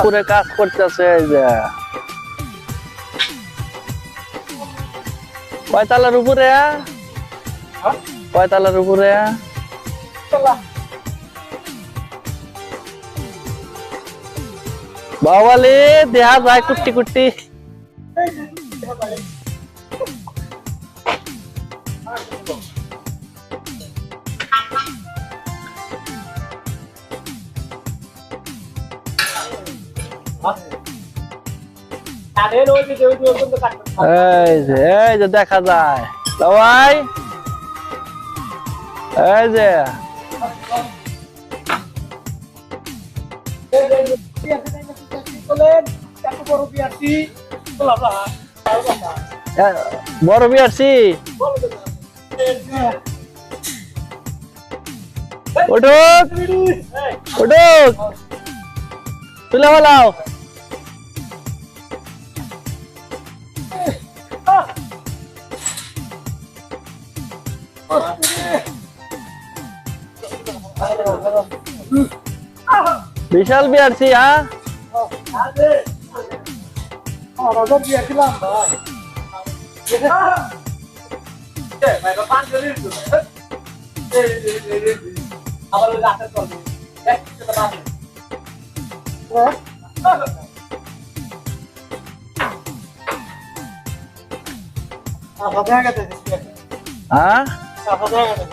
পুরে কাজ করতেছে এই যে। কয়তালার উপরে কয়তালার উপরে বাবালে দেহা যায় কুট্টি কুট্টি। এই যে দেখা যায়। সবাই এই যে। এ, বড় বিয়ারছি উঠুক উঠুক। তুলে বলাও বিশাল বিয়ারছি হ্যাঁ? হ্যাঁ? Tá Salvador